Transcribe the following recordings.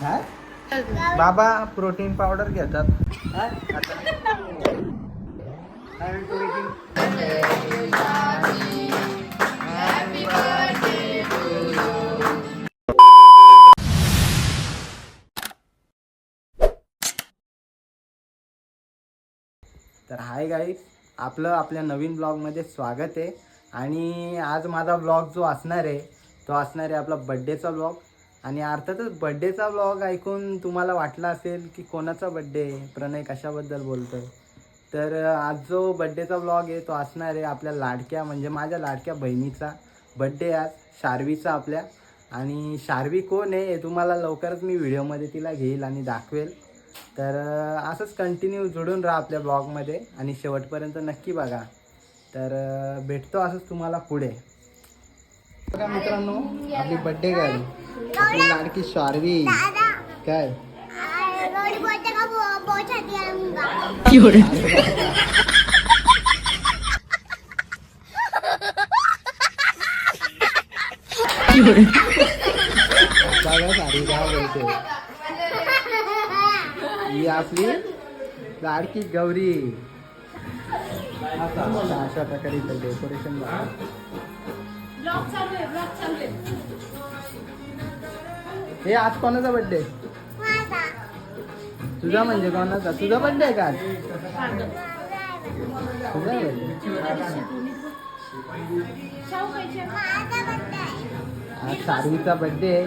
काय? बाबा protein powder घेतात. हा? तर हाय गाई आपलं आपल्या नवीन ब्लॉगमध्ये स्वागत आहे. आणि आज माझा ब्लॉग जो असणार आहे तो असणार आहे आपला बड्डेचा ब्लॉग आणि अर्थातच बड्डेचा ब्लॉग ऐकून तुम्हाला वाटला असेल की कोणाचा बड्डे आहे? प्रणय कशाबद्दल बोलतोय? तर आज जो बड्डेचा ब्लॉग आहे तो असणार आहे आपल्या लाडक्या म्हणजे माझ्या लाडक्या बहिणीचा बड्डे आज शार्वीचा आपल्या. आणि शार्वी कोण आहे हे तुम्हाला लवकरच मी व्हिडिओमध्ये तिला घेईल आणि दाखवेल. तर असंच कंटिन्यू जुडून राहा आपल्या ब्लॉगमध्ये आणि शेवटपर्यंत नक्की बघा. तर भेटतो असंच तुम्हाला पुढे. बघा मित्रांनो, आपली बड्डे आपली लाडकी शार्वी. काय? काय आपली लाडकी गौरी. आता अशा प्रकारे डेकोरेशन हे आज कोणाचा बर्थडे तुझा म्हणजे कोणाचा? तुझा बर्थडे आहे का आज? तुझा birthday? आज शार्वीचा बर्थडे आहे.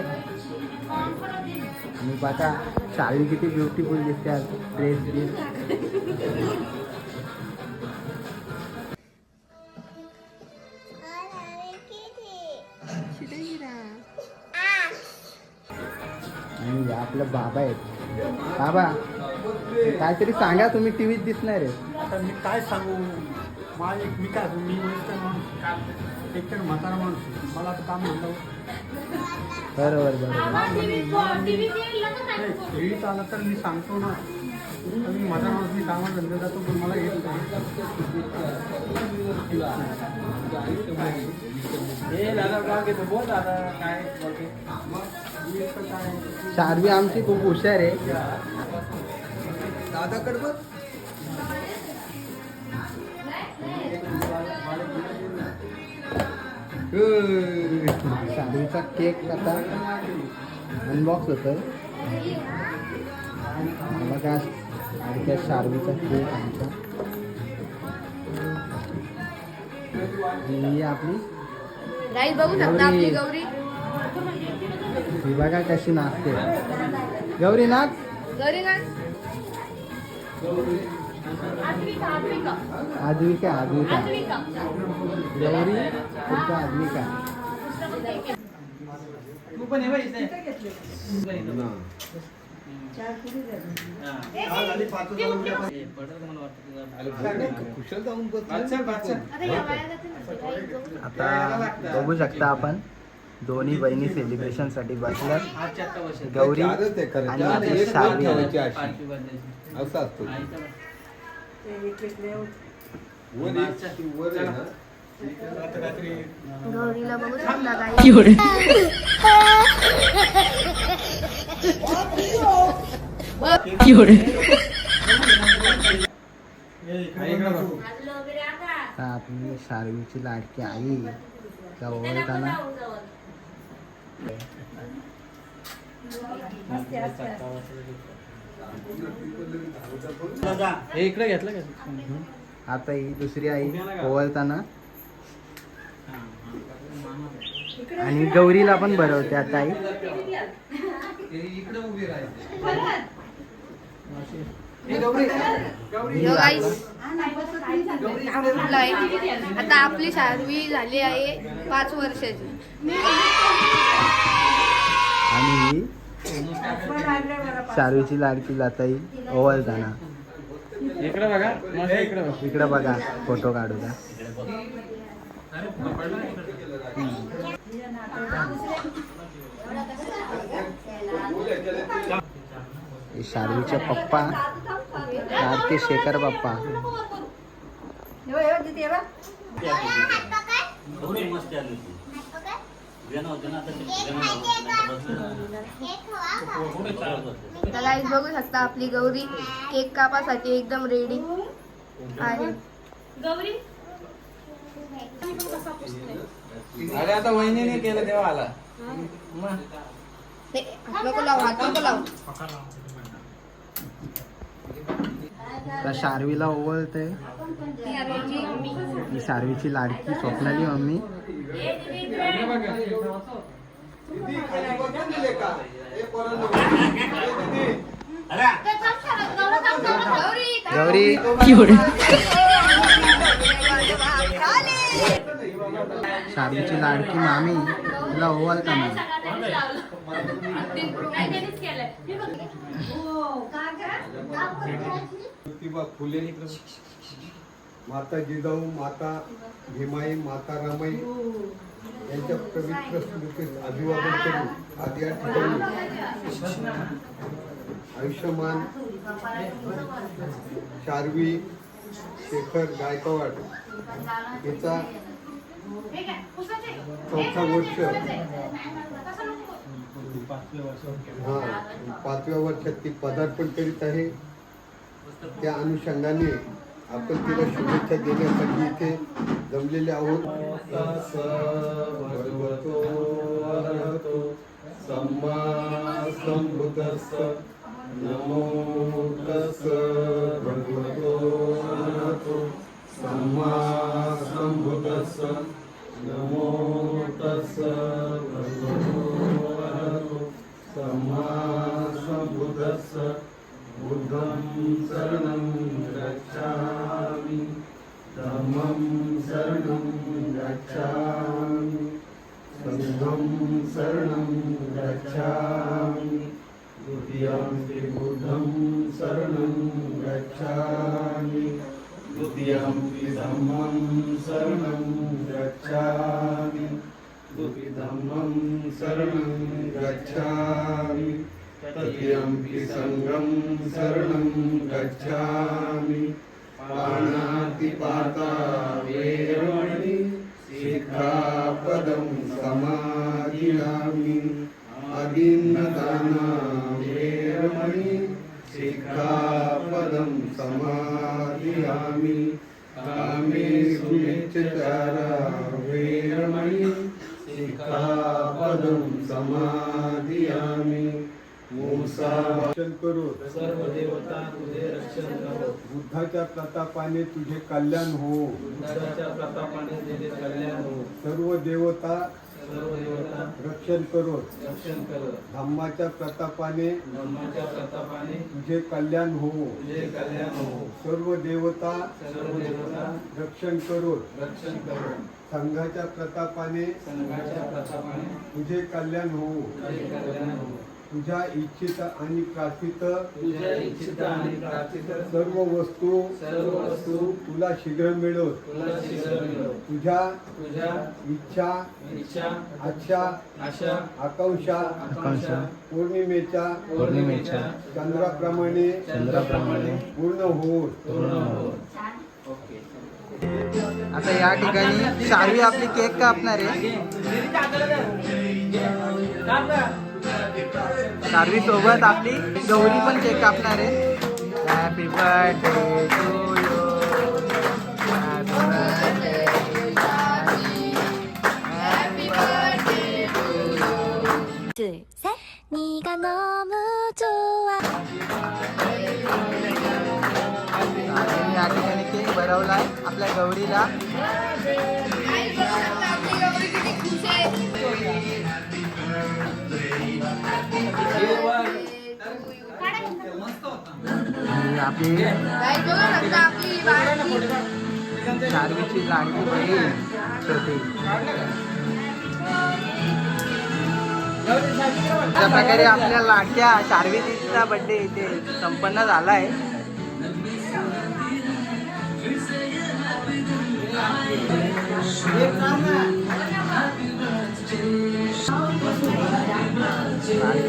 आणि बघा शार्वी किती ब्युटिफुल दिसते आज. ड्रेस बीस आपलं बाबा आहेत. बाबा काहीतरी सांगा तुम्ही टीव्हीत दिसणार आहे. आता मी काय सांगू? माझे मी काय? मी एकटं माणूस एकटं म्हातारा माणूस. मला आता काम म्हणलं बरोबर बरोबर. आलं तर मी सांगतो ना. मी म्हातारा माणूस मी कामाला धंदे जातो पण मला येत नाही. शार्वी आमची खूप हुशार आहे. शार्वीचा केक आता अनबॉक्स होतोय बघा आणखी शार्वीचा केक आमचा. ही आपली बघू शकता आपली गौरी. ही बघा कशी नाचते? गौरी नाच गौरी ना आद्विका. आद्विका आद्विका. आद्विका. गौरी तुमचा आद्विका. आता बघू शकता आपण. दोन्ही बहिणी सेलिब्रेशनसाठी बसल्यात गौरी आणि आपली शार्वी असं असतो. गौरीला बघू शकता गाई आता आपली शार्वीची लाडकी आई जवळताना हे इकडे घेतलं का? आता ही दुसरी आई ओवळताना. आणि गौरीला पण भरवते आता आई. आता आपली शार्वी झाली आहे पाच वर्षाची. आणि ही शार्वीची लाडकी जाताई ओवळताना इकडे बघा इकडे बघा. इकडे बघा फोटो काढू द्या. हे शार्वीचे पप्पा लाडके शेखर पप्पा. तर बघू शकता आपली गौरी केक कापासाठी एकदम रेडी आहे अरे आता वहिनीने केलं तेव्हा आला. नको लावू हात नको लावू. तर शार्वीला ओवळते. शार्वीची लाडकी स्वप्नाली मम्मी. गौरी. शार्वीची लाडकी मामी. तिला ओवाळता मग ज्योतिबा फुले माता जिजाऊ माता भीमाई माता रामाई यांच्या पवित्र स्मृतीस अभिवादन करून आज या ठिकाणी आयुष्यमान शार्वी शेखर गायकवाड हिचा चौथा वर्ष. हा पाचव्या वर्षात ती पदार्पण करीत आहे. त्या अनुषंगाने आपण तिला शुभेच्छा देण्यासाठी इथे जमलेले आहोत. नमो तस्स भगवतो. गच्छामि द्वितीयं धम्मं शरणं गच्छामि द्वितीयं शरणं गच्छामि तृतीयम्पि सङ्गं शरणं गच्छामि पाणातिपाता वेरमणि शिखापदं समादियामि अदिन्नदाना वेरमणि शिखापदं समादियामि कामे सुनिच्चारा वेरमणि। शिखापदं समादियामि मूसा रक्षण करो। सर्व देवता तुझे रक्षण करो। बुद्धाच्या प्रतापाने तुझे कल्याण हो। बुद्धाच्या प्रतापाने तुझे कल्याण हो। सर्व देवता रक्षण करो रक्षण कर धम्माच्या प्रतापाने धर्माच्या प्रतापाने तुझे कल्याण हो तुझे कल्याण हो सर्व देवता सर्व देवता रक्षण करो रक्षण करो संघाच्या प्रतापाने संघाच्या प्रतापाने तुझे कल्याण हो तुझे कल्याण तुझ्या इच्छित आणि प्रार्थित तुझ्या इच्छित आणि प्रार्थित सर्व वस्तू सर्व वस्तू तुला शीघ्र मिळो. तुला शीघ्र मिळो. तुझ्या तुझ्या इच्छा इच्छा आच्छा आशा आकांक्षा आकांक्षा पौर्णिमेच्या पौर्णिमेच्या चंद्राप्रमाणे चंद्राप्रमाणे पूर्ण हो. पूर्ण हो. आता या ठिकाणी शार्वी आपली केक कापणार आहे. शार्वी सोबत आपली गौरी पण केक कापणार आहे हॅपी बर्थडे टू यू 둘, 셋. 네가 너무 좋아. या ठिकाणी केक भरवलाय आपल्या गौरीला आपली Guys, बघू शकता आपली बहीण छोटी. अशा प्रकारे आपल्या लाडक्या शार्वीचा बड्डे इथे संपन्न झाला आहे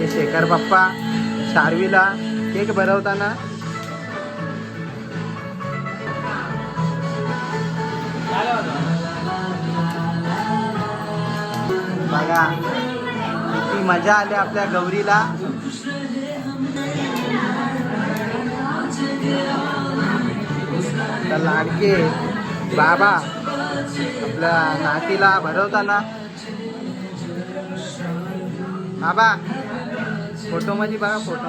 शेखर बाप्पा शार्वीला केक भरवताना. बघा किती मजा आली आपल्या गौरीला. लाडके बाबा आपल्या नातीला भरवताना. बाबा फोटो मध्ये बघा फोटो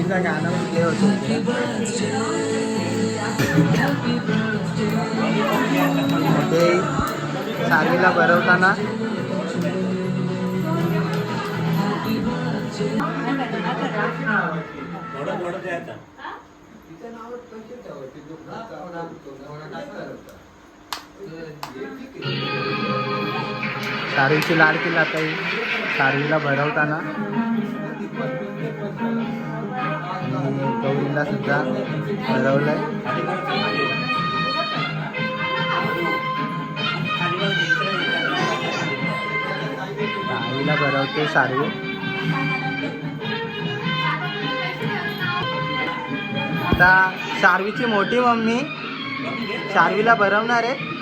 मध्ये गाणं हे होतो. ते शार्वीला भरवताना शार्वीची लाडकी जाताई शार्वीला भरवताना. आणि गौरीला सुद्धा भरवलंय. शार्वीला भरवते सारवी. आता सारवीची मोठी मम्मी सारवीला भरवणार आहे.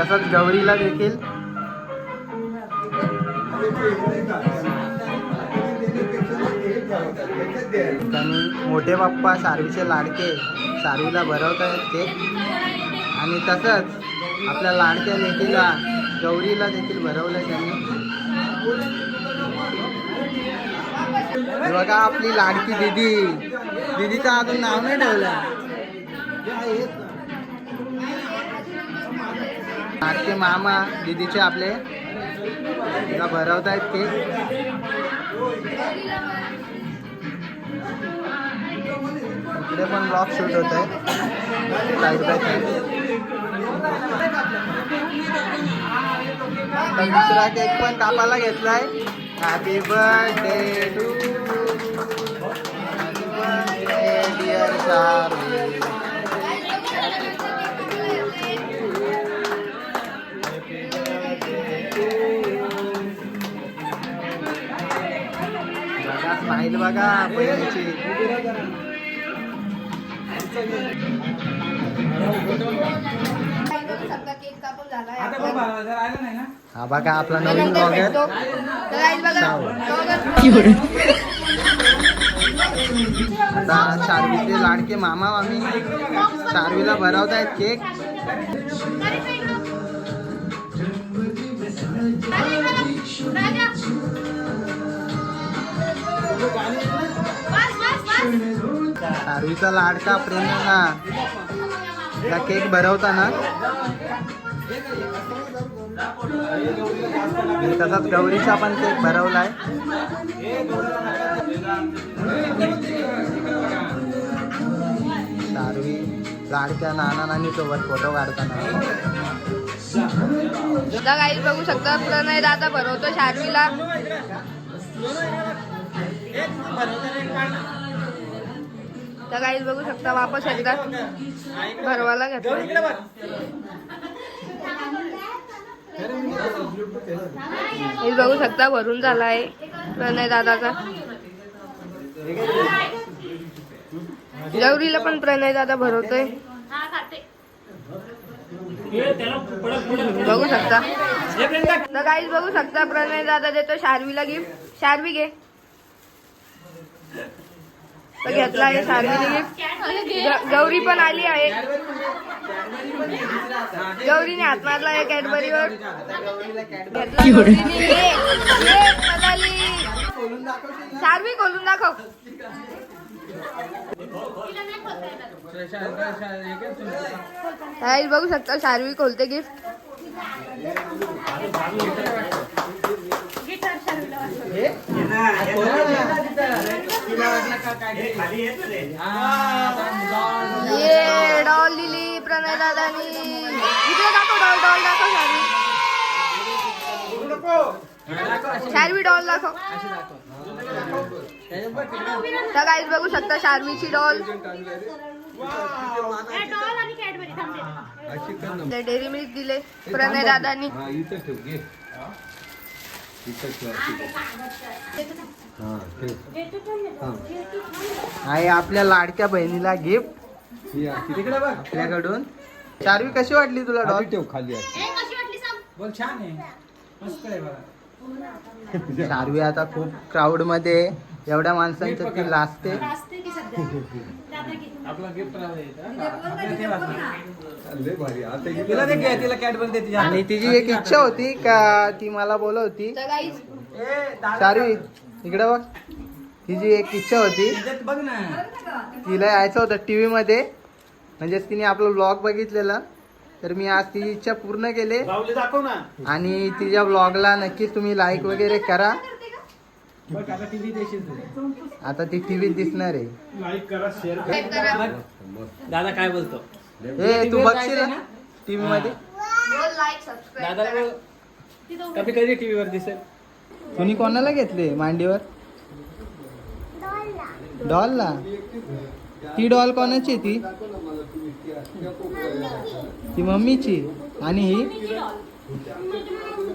तसंच गौरीला देखील. त्यांनी मोठे बाप्पा सारवीचे लाडके सारवीला भरवत आहेत ते. आणि तसंच आपल्या लाडक्या लेकीला गौरीला देखील भरवलं त्यांनी. बघा आपली लाडकी दिदी. दिदीचं अजून नाव नाही ठेवलं. लाडके मामा दिदीचे आपले भरवत आहेत ते. इकडे पण ब्लॉग शूट होत आहे. साईड बाय साईड दुसरा केक पण कापायला घेतलाय. Happy birthday to happy birthday dear Charlie smile बघा. हा बघा आपला नवीन ब्लॉगर आता शार्वीचे लाडके मामा मामी शार्वीला भरवतायत केक शार्वीचा लाडका प्रेमाला त्या केक भरवताना. तसाच गौरीचा पण केक भरवलाय. शार्वी लाडक्या नाना नानी सोबत फोटो काढताना. काही बघू शकता प्रणय दादा भरवतो शार्वीला. तर काही बघू शकता वापस एकदा भरवायला घेतला. हे बघू शकता भरून झाला आहे प्रणय दादाचा. गौरीला पण प्रणय दादा भरवतोय. बघू शकता. तर काहीच बघू शकता प्रणय दादा देतो शार्वीला गिफ्ट शार्वी घे. तर घेतला आहे शार्वीने गिफ्ट गौरी पण आली आहे. गौरीने हात मारला आहे कॅडबरीवर. शार्वी खोलून दाखव. बघू शकता शार्वी खोलते गिफ्ट ये डॉल दिली प्रणय दादानी इकडे दाखव डॉल डॉल दाखव शार्वी शार्वी डॉल दाखव तर काहीच बघू शकता शार्वीची डॉल डेअरी मिल्क दिले प्रणय दादानी हा हा आहे आपल्या लाडक्या बहिणीला गिफ्ट ही आहे. तिकडे बघ आपल्याकडून. चारवी कशी वाटली तुला खाली डॉल ठेव खाली. बोल छान आहे. मस्त आहे बघा. चारवी आता खूप क्राऊडमध्ये. आहे. एवढ्या माणसांच्या ती लाजते आपला गिफ्ट राहू लय भारी. आता तिला दे घे, तिला कॅट बन दे तिच्या आणि तिची एक इच्छा होती का ती मला बोलवती? चारवी इकडे बघ. तिची एक इच्छा होती. त्याच्यात बघ ना. तिला यायचं होतं टीव्ही मध्ये म्हणजेच तिने आपलं ब्लॉग बघितलेला. तर मी आज तिची इच्छा पूर्ण केली. राहुली दाखव ना. आणि तिच्या ब्लॉगला नक्कीच तुम्ही लाईक वगैरे करा. आता टीव्ही तू. आता ती टीव्हीत दिसणार आहे. लाईक करा शेअर करा. दादा काय बोलतो? ए तू बघशील ना टीव्ही मध्ये कधी कधी टीव्हीवर दिसेल. तुम्ही कोणाला घेतले मांडीवर? डॉलला. ती डॉल कोणाची आहे ती? ती मम्मीची. आणि ही?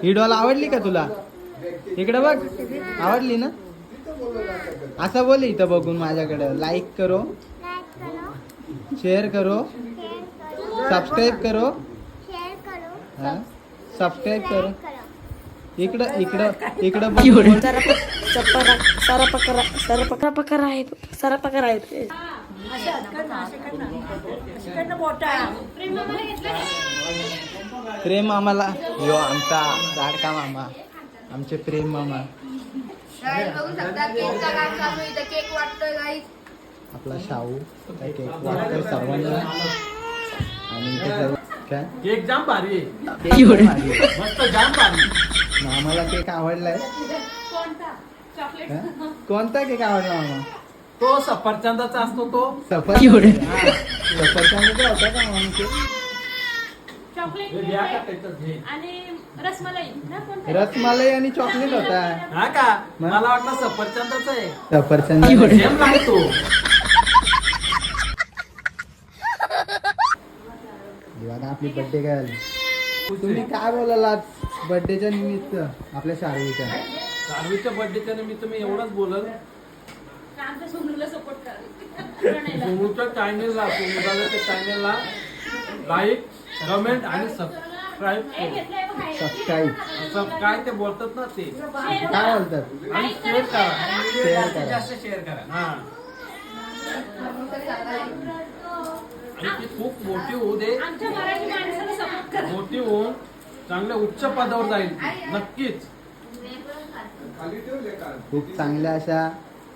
ही डॉल आवडली का तुला? इकडे बघ. आवडली ना? असं बोल इथं बघून माझ्याकडे. लाईक करो. शेअर करो. सबस्क्राईब करो. हा? सबस्क्राईब करो. इकडं इकडं इकडं बघ. सारा पकरा सारा पकरा पकरा आहे सारा पकरा आहे प्रेम मामाला. यो आमचा लाडका मामा. आमचे प्रेम मामा. Guys, बघू शकता केकचं काम चालू आहे इथं केक वाटतोय guys. आपला शाहू त्या केक वाटतोय सर्वांना. आणि इथे सर्व- काय? केक जाम भारी आहे. केक पण भारी आहे. मस्त जाम भारी मामाला केक आवडलाय. हा? कोणता केक आवडला मामा? तो सफरचंदाचा असतो तो. सफरचंद. सफरचंद होता का मामा? केक हे घ्या का त्याच्यात घे. आणि रसमलाई ना कोणते रसमलाई आणि चॉकलेट होता. हा का? मला वाटलं सफरचंदाचा आहे. सफरचंद. सेम लागतो बघा आपली बर्थडे काय झाली? तुम्ही काय बोलाल आज बर्थडेच्या निमित्त आपल्या शाळेच्या सारवीच्या बर्थडेच्या निमित्त मी एवढंच बोलल. आमच्या सोनूला सपोर्ट करा. सोनूच्या चॅनेलला चॅनेलला लाईक कमेंट आणि सबस्क्राईब करू. सबस्क्राईब सब काय ते बोलतात ना ते. काय बोलतात? आणि शेअर करा. शेअर करा. जास्त शेअर करा. हा. आणि ती खूप मोठी होऊ दे. आमच्या मराठी माणसाला सपोर्ट करा. मोठी होऊन चांगल्या उच्च पदावर जाईल नक्कीच. खूप चांगल्या अशा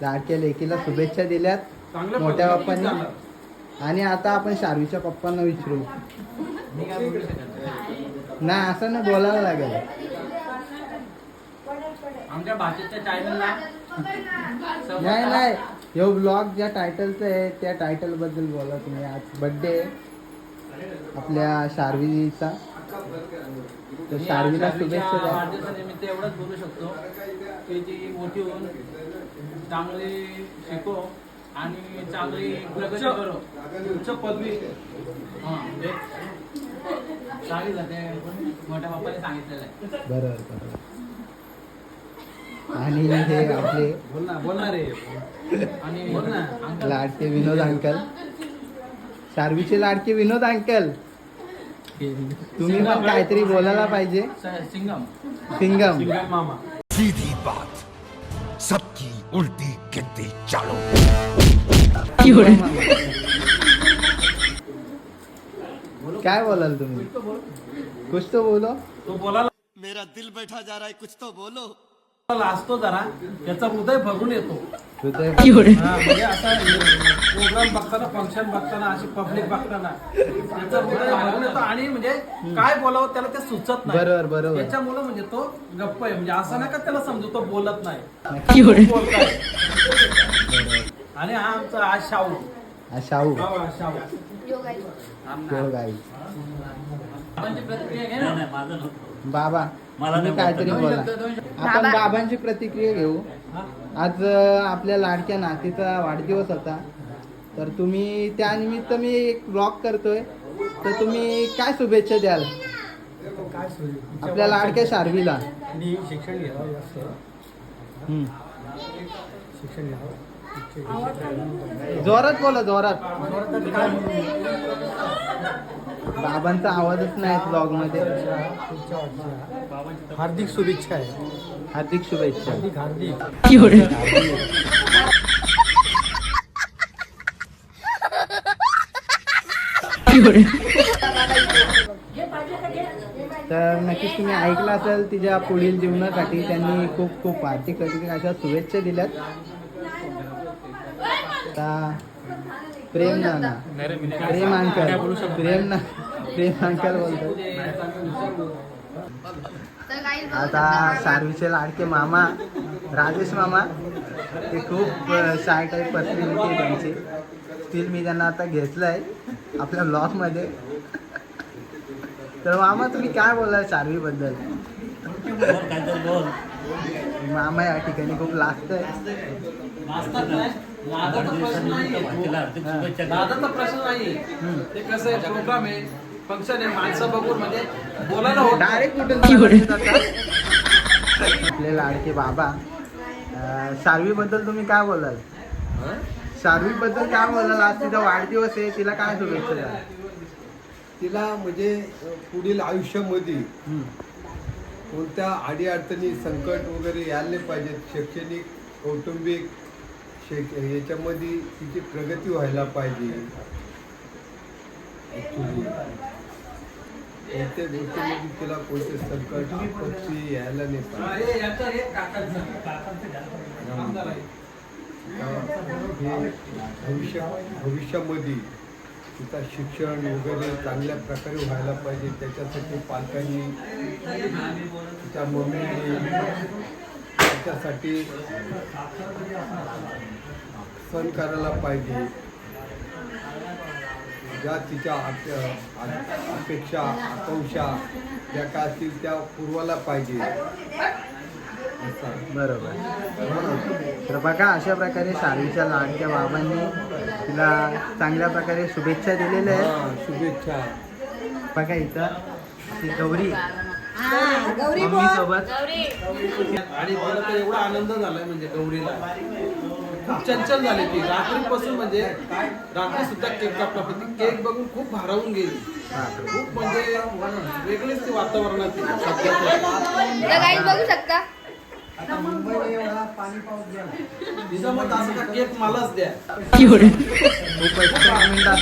लाडक्या लेकीला शुभेच्छा दिल्यात. चांगल्या मोठ्या बाप्पांनी. आणि आता आपण शार्वीच्या पप्पांना विचारू. नाही. असं नाही बोलायला लागेल. आमच्या भाषेच्या चॅनलला नाही नाही. ह्यो ब्लॉग ज्या टायटलचं आहे त्या टायटलबद्दल बोला तुम्ही. आज बर्थडे आपल्या शार्वीचा. तर शार्वीला शुभेच्छा द्या. वाढदिवसानिमित्त एवढंच बोलू शकतो की ती मोठी होऊन चांगली शिको. आणि चांगली प्रगती करो. उच्च पदवी हा म्हणजे सांगितलं ते मोठ्या बाप्पाने सांगितलेलं आहे. बरोबर बरोबर आणि हे आपले बोल ना आणि बोल ना. अंकल. लाडके विनोद अंकल. शार्वीचे लाडके विनोद अंकल. तुम्ही पण काहीतरी बोलायला पाहिजे. सिंगम. सिंगम. सिंगम मामा. सीधी बात. सबकी उल्टी गिनती चालो. काय बोलाल तुम्ही? कुछ तो बोलो. तो बोलायला मेरा दिल बैठा जा रहा है कुछ तो बोलो. लाजतो जरा. त्याचा हृदय भरून येतो. हा, म्हणजे असा प्रोग्राम बघताना फंक्शन बघताना अशी पब्लिक बघताना त्याचा हृदय भरून येतो. आणि म्हणजे काय बोलावं त्याला ते सुचत नाही. बरोबर बरोबर. त्याच्यामुळं म्हणजे तो गप्प आहे. म्हणजे असं नका त्याला समजू तो बोलत नाही. बोलतोय. आणि हा आमचा आज शाहू. हा, शाहू. हा, हा, शाहू. गाई बाबांची प्रतिक्रिया घे ना. बाबा तुम्ही काहीतरी बोला. आपण बाबा. बाबांची प्रतिक्रिया घेऊ. हा? आज अं, आपल्या लाडक्या नातीचा वाढदिवस होता. तर तुम्ही त्यानिमित्त मी एक ब्लॉग करतोय. तर तुम्ही काय शुभेच्छा द्याल? काय आपल्या लाडक्या शार्वीला. आणि शिक्षण घ्यावं जास्त. हम्म. शिक्षण घ्यावं. जोरात बोला जोरात? बाबांचा आवाजच नाही ब्लॉगमध्ये. हार्दिक शुभेच्छा आहे. हार्दिक शुभेच्छा. हार्दिक हार्दिक. तर नक्कीच तुम्ही ऐकलं असेल तिच्या पुढील जीवनासाठी त्यांनी खूप खूप आर्थिक अशा शुभेच्छा दिल्यात. आता प्रेम नाना प्रेम अंकल. प्रेम ना प्रेम अंकल बोलतो आता सारवीचे लाडके मामा राजेश मामा ते खूप शाय टाईप पर्सनॅलिटी आहे त्यांची. स्टील मी त्यांना आता घेतलं आहे आपल्या ब्लॉगमध्ये तर मामा तुम्ही काय बोलाल सारवीबद्दल? मामा या ठिकाणी खूप नादाचा प्रश्न नादाचा ते कसं आहे प्रोग्राम आहे फंक्शन आहे माणसं बघून म्हणजे बोलायला होत नाही. डायरेक्ट कुठून आपले लाडके बाबा अं, सारवीबद्दल तुम्ही काय बोलाल? सारवीबद्दल काय बोलाल? आज तिचा वाढदिवस आहे तिला काय शुभेच्छा द्याल? तिला म्हणजे पुढील आयुष्यामध्ये. कोणत्या अडीअडचणी संकट वगैरे यायला नाही पाहिजेत. शैक्षणिक कौटुंबिक याच्यामध्ये तिची प्रगती व्हायला पाहिजे. कोणत्या गोष्टीमध्ये तिला कोणते संकट आपत्ती यायला नाही पाहिजे. भविष्य भविष्यामध्ये तिचा शिक्षण वगैरे चांगल्या प्रकारे व्हायला पाहिजे. त्याच्यासाठी पालकांनी तिच्या मम्मीने त्याच्यासाठी सण करायला पाहिजे. ज्या तिच्या अपेक्षा आकांक्षा ज्या काय असतील त्या पुरवायला पाहिजे. असं बरोबर. तर बघा अशा प्रकारे सारवीच्या लाडक्या बाबांनी तिला चांगल्या प्रकारे शुभेच्छा दिलेल्या आहेत. शुभेच्छा. बघा इथं ती गौरी. मम्मी सोबत आणि मला तर एवढा आनंद झालाय म्हणजे गौरीला. खूप चंचल झाली ती रात्रीपासून म्हणजे रात्री सुद्धा केक कापला पण ती केक बघून खूप भारावून गेली. खूप म्हणजे वेगळीच ती वातावरणात काही बघू शकता. तिचं असं का केक मलाच द्या. खूप.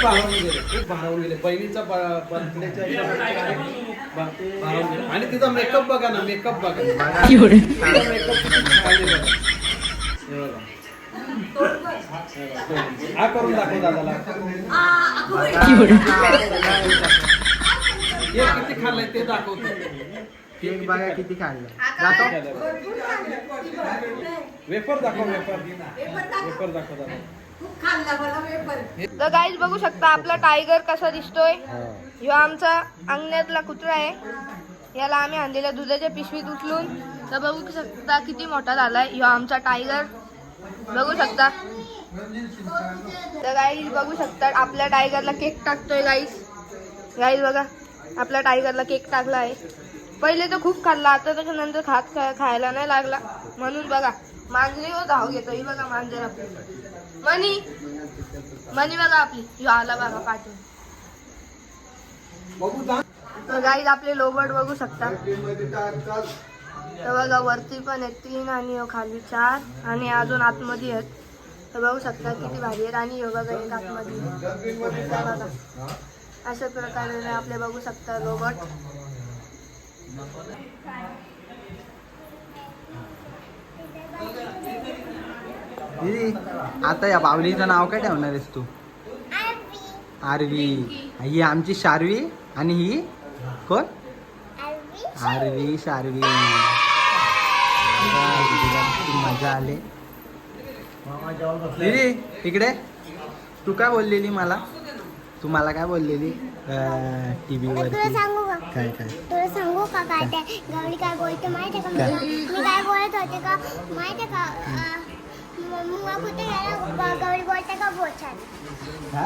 भारावून गेले खूप भारावून गेले. बहिणीचा बर्थडेच्या भारावून गेले आणि तिचा मेकअप बघा ना मेकअप बघा. मेकअप. हे. हा करून दाखव दादाला. केक किती खाल्लाय ते दाखवतो. केक बघा किती खाल्लं दाखव वेफर दाखव वेफर. वेफर दाखव. दादा तर गाईज बघू शकता आपला टायगर कसा दिसतोय. ह्यो आमचा अंगण्यातला कुत्रा आहे. याला आम्ही आणलेल्या दुधाच्या पिशवीत उचलून. तर बघू शकता किती मोठा झालाय. ह्यो आमचा टायगर बघू शकता. तर गाईज बघू शकता आपल्या टायगरला केक टाकतोय गाईज गाईज बघा आपल्या टायगरला केक टाकला आहे. पहिले तर खूप खाल्ला आता त्याच्यानंतर खात खा- खायला नाही लागला. म्हणून बघा मांजरीवर धाव घेतो ही बघा मांजर आपली. मनी मनी बघा आपली. ह्यो आला बघा पाठवून तर गाईज आपले लोबट बघू शकता. तर बघा वरती पण आहेत तीन आणि खाली चार आणि अजून आतमध्ये आहेत. तर बघू शकता किती भारी आहेत. आणि बघा एक आतमध्ये बघा. अशा प्रकारे आपले बघू शकता रोबोट. दीदी आता या बावलीचं नाव काय ठेवणार आहेस तू? आरवी. ही आमची शारवी आणि ही कोण? आरवी शारवी. मजा आली. दीदी इकडे. तू काय बोललेली मला? तू मला काय बोललेली? सांगू का? काय काय? तुला सांगू का काय ते? गौरी काय बोलते माहिती का काय? मी काय बोलत होते का? माहिती का? मुंगा कुठे गेला बोलते का हा?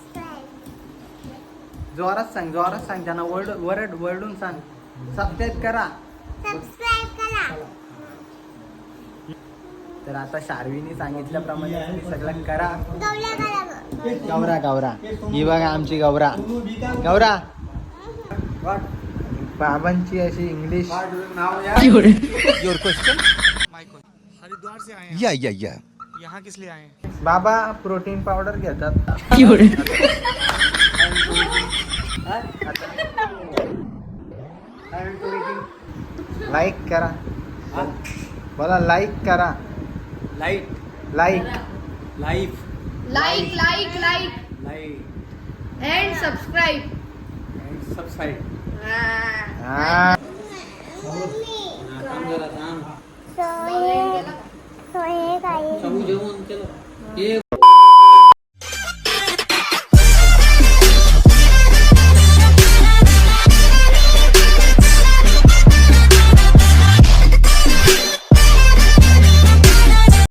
जोरात सांग जोरात सांग त्यांना वर्ड वरड वरडून सांग. सबस्क्राईब करा. सबस्क्राईब करा. तर आता शार्वीने सांगितल्याप्रमाणे तुम्ही सगळं करा. गौरा गौरा. ही बघा आमची गौरा. गौरा. बाबांची अशी इंग्लिश नाव या. योर क्वेश्चन हरिद्वार से आए या या या यहाँ किस लिए आए हैं? बाबा प्रोटीन पावडर घेतात. लाईक करा। बोला लाईक करा। Light like life like like like light and subscribe and subscribe हा। सो हे सो काय जेवण केलं हे